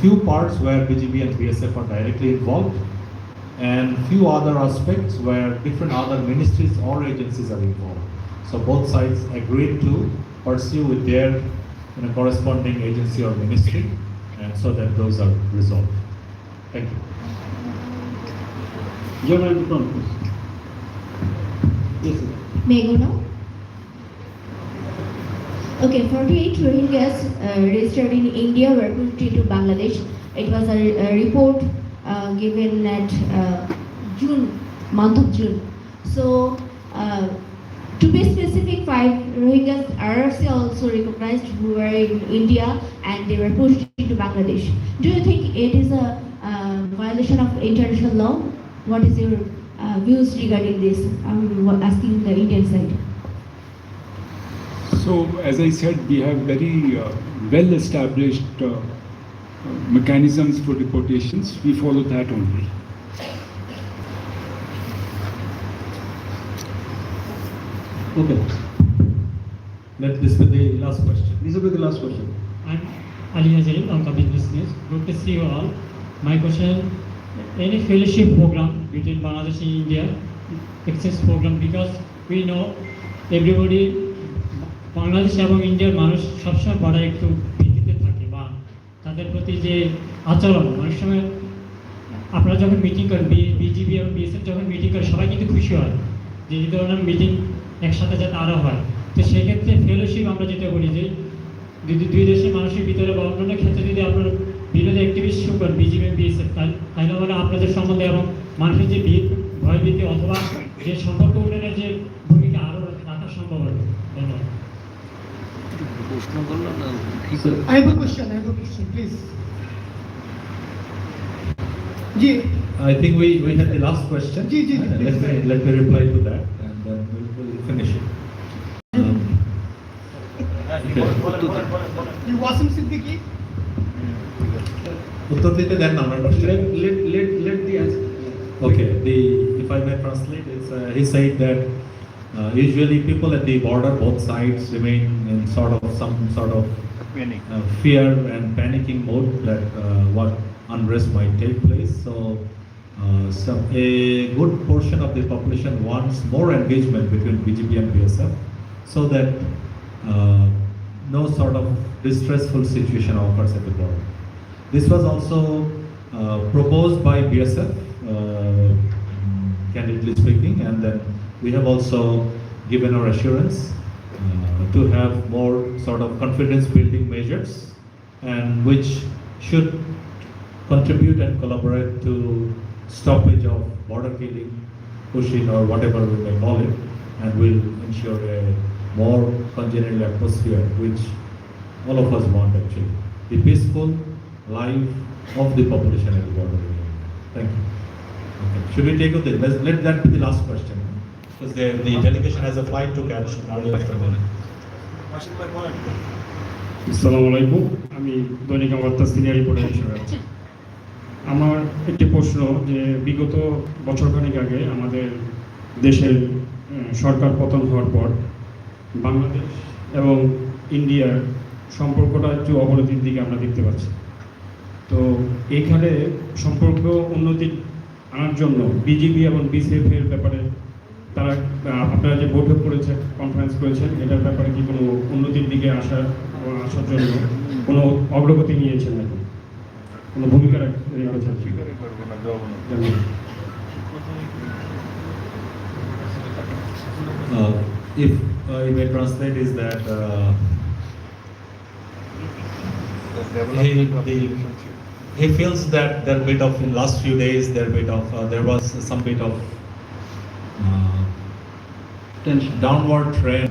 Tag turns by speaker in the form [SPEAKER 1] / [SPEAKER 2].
[SPEAKER 1] few parts where BGB and BSF are directly involved, and few other aspects where different other ministries or agencies are involved. So both sides agreed to pursue with their you know, corresponding agency or ministry, and so that those are resolved. Thank you.
[SPEAKER 2] German please. Yes, sir.
[SPEAKER 3] May I go now? Okay, 48 Rohingyas uh, registered in India were pushed into Bangladesh. It was a, a report uh, given at uh, June, month of June. So, uh, to be specific, five Rohingyas are also recognized who were in India and they were pushed into Bangladesh. Do you think it is a uh, violation of international law? What is your uh, views regarding this? I'm asking the Indian side.
[SPEAKER 4] So, as I said, we have very uh, well established uh, uh, mechanisms for deportations. We follow that only.
[SPEAKER 1] Okay. Let this be the last question.
[SPEAKER 2] This will be the last question.
[SPEAKER 5] I'm Ali Hazari, Lanka Business News. Good to see you all. My question, any fellowship program between Bangladesh and India, exchange program, because we know everybody, Bangladesh এবং ইন্ডিয়ার মানুষ সবসময় বড় একটু ভীতিতে থাকে বা তাদের প্রতি যে আচরণ, অনেক সময় আপনারা যখন মিটিং করেন বিজিবি এবং বিএসএফ যখন মিটিং করে সবাই কিন্তু খুশি হয় যে এই ধরনের মিটিং একসাথে যাতে আরও হয়। তো সেক্ষেত্রে ফেলোশিপ আমরা যেটা বলি যে, যদি দুই দেশের মানুষের ভিতরে বা অন্যান্য ক্ষেত্রে যদি আপনার বিরোধী অ্যাক্টিভিস্ট শুরু করেন বিজেপি বিএসএফ তাই তাহলে মানে আপনাদের সম্বন্ধে এবং মানুষের যে ভীত, ভয়ভীতি অথবা যে সম্পর্ক উন্নয়নের যে ভূমিকা আরও রাখা সম্ভব হবে। ধন্যবাদ।
[SPEAKER 6] I have a question. I have a question, please.
[SPEAKER 1] I think we, we had the last question.
[SPEAKER 6] Yes. Yes.
[SPEAKER 1] Yes. let, me, let me reply to that and then we'll, we'll finish it. Um,
[SPEAKER 6] you Wasim Siddiqui?
[SPEAKER 1] উত্তর
[SPEAKER 2] let let let let the answer
[SPEAKER 1] okay the if i may translate it's uh, he said that uh, usually people at the border, both sides remain in sort of, some sort of uh, fear and panicking mode that uh, what unrest might take place. So, uh, some, a good portion of the population wants more engagement between BGP and BSF so that uh, no sort of distressful situation occurs at the border. This was also uh, proposed by BSF, uh, candidly speaking, and then we have also given our assurance uh, to have more sort of confidence building measures and which should contribute and collaborate to stoppage of border killing, pushing or whatever we may call it, and will ensure a more congenial atmosphere which all of us want actually. The peaceful life of the population at the border. Thank you. Okay. Should we take up let that be the last question. Because the, the delegation has a flight to catch.
[SPEAKER 7] আসসালামু আলাইকুম আমি দৈনিক বার্তা senior reporter হিসেবে আমার একটি প্রশ্ন যে বিগত বছরখানেক আগে আমাদের দেশের সরকার পতন হওয়ার পর বাংলাদেশ এবং ইন্ডিয়ার সম্পর্কটা একটু অবনতির দিকে আমরা দেখতে পাচ্ছি। তো এইখানে সম্পর্ক উন্নতি আনার জন্য বিজিবি এবং বিসিএফ এর ব্যাপারে তারা আপনারা যে বৈঠক করেছেন কনফারেন্স করেছেন এটার ব্যাপারে কি কোনো উন্নতির দিকে আসার আসার জন্য কোনো অগ্রগতি নিয়েছেন নাকি কোনো ভূমিকা রেখেছেন
[SPEAKER 1] Uh, if uh, you may translate is that uh, he, the, he feels that there bit of in last few days there bit of uh, there was some bit of uh.
[SPEAKER 2] Uh,
[SPEAKER 1] downward trend